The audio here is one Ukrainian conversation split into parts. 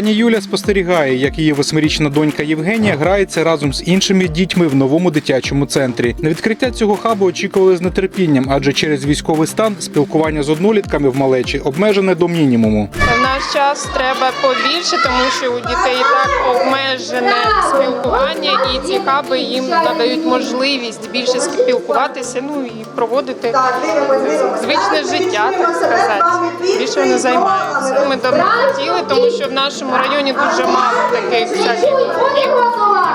Пані Юля спостерігає, як її восьмирічна донька Євгенія грається разом з іншими дітьми в новому дитячому центрі. На відкриття цього хабу очікували з нетерпінням, адже через військовий стан спілкування з однолітками в малечі обмежене до мінімуму. В наш час треба побільше, тому що у дітей так обмежене спілкування, і ці хаби їм надають можливість більше спілкуватися, ну і проводити звичне життя, так сказати. Більше вони займаються. Ми давно хотіли, тому що в нашому районі дуже мало таких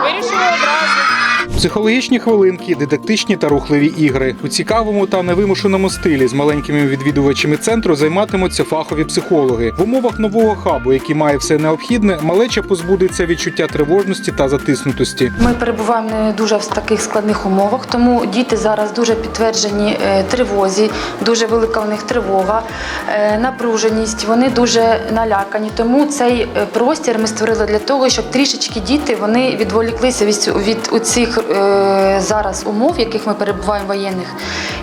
Вирішили одразу. Психологічні хвилинки, дидактичні та рухливі ігри у цікавому та невимушеному стилі з маленькими відвідувачами центру займатимуться фахові психологи. В умовах нового хабу, який має все необхідне, малеча позбудеться відчуття тривожності та затиснутості. Ми перебуваємо не дуже в таких складних умовах, тому діти зараз дуже підтверджені е, тривозі, дуже велика у них тривога, е, напруженість. Вони дуже налякані. Тому цей е, простір ми створили для того, щоб трішечки діти вони відволіклися від, у цих зараз умов, в яких ми перебуваємо воєнних.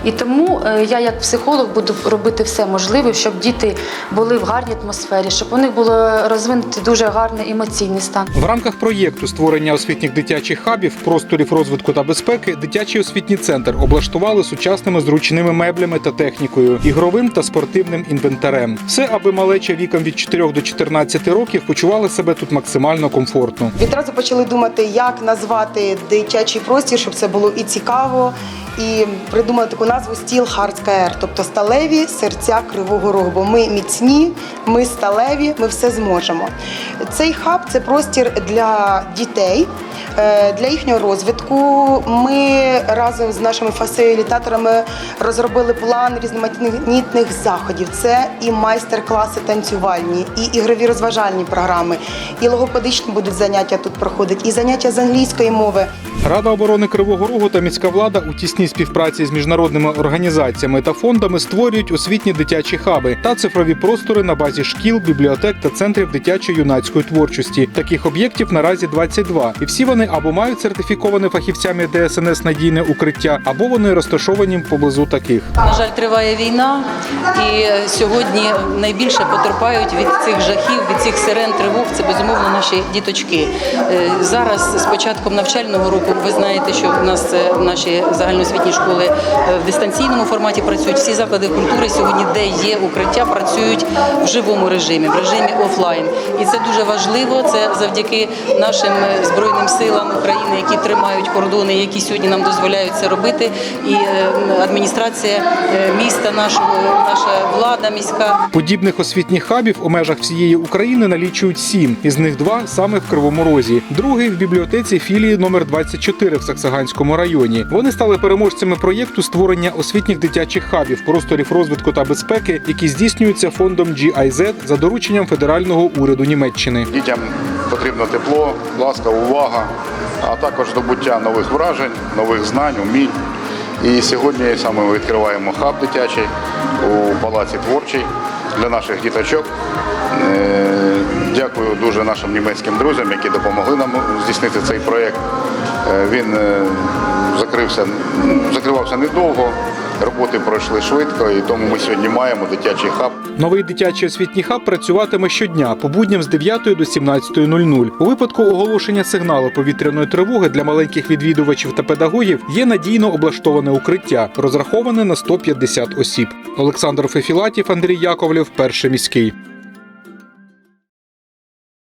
І тому е, я, як психолог, буду робити все можливе, щоб діти були в гарній атмосфері, щоб у них було розвинути дуже гарний емоційний стан. В рамках проєкту створення освітніх дитячих хабів, просторів розвитку та безпеки, дитячий освітній центр облаштували сучасними зручними меблями та технікою, ігровим та спортивним інвентарем. Все, аби малеча віком від 4 до 14 років почували себе тут максимально комфортно. Відразу почали думати, як назвати дитячий простір, щоб це було і цікаво. І придумали таку назву стіл Хардскаер, тобто сталеві серця Кривого Рогу. Бо ми міцні, ми сталеві, ми все зможемо. Цей хаб це простір для дітей, для їхнього розвитку. Ми разом з нашими фасилітаторами розробили план різноманітних заходів. Це і майстер-класи танцювальні, і ігрові розважальні програми, і логопедичні будуть заняття тут проходити, і заняття з англійської мови. Рада оборони Кривого Рогу та міська влада у тісній співпраці з міжнародними організаціями та фондами створюють освітні дитячі хаби та цифрові простори на базі шкіл, бібліотек та центрів дитячо-юнацької творчості. Таких об'єктів наразі 22. і всі вони або мають сертифіковане фахівцями ДСНС надійне укриття, або вони розташовані поблизу таких. На жаль, триває війна, і сьогодні найбільше потерпають від цих жахів, від цих сирен тривог. Це безумовно наші діточки. Е, Зараз з початком навчального року ви знаєте, що в нас е, наші загальноосвітні школи е, в дистанційному форматі працюють. Всі заклади культури сьогодні, де є укриття, працюють в живому режимі, в режимі офлайн. І це дуже важливо. Це завдяки нашим збройним силам України, які тримають кордони, які сьогодні нам дозволяють це робити. І е, адміністрація е, міста нашого, наша влада міська Подібних освітніх хабів у межах всієї України налічують сім. Із них два саме в Кривому Розі. Другий в бібліотеці філії номер 24 в Саксаганському районі. Вони стали переможцями проєкту створення освітніх дитячих хабів, просторів розвитку та безпеки, які здійснюються фондом GIZ за дорученням федерального уряду Німеччини. Дітям потрібно тепло, ласка, увага, а також здобуття нових вражень, нових знань, умінь. І сьогодні саме ми відкриваємо хаб дитячий у палаці творчий для наших діточок. Е, Дякую дуже нашим німецьким друзям, які допомогли нам здійснити цей проєкт. Е, Він е, закрився, закривався недовго, роботи пройшли швидко, і тому ми сьогодні маємо дитячий хаб. Новий дитячий освітній хаб працюватиме щодня по будням з 9 до 17.00. У випадку оголошення сигналу повітряної тривоги для маленьких відвідувачів та педагогів є надійно облаштоване укриття, розраховане на 150 осіб. Олександр Фефілатів, Андрій Яковлєв, перший міський.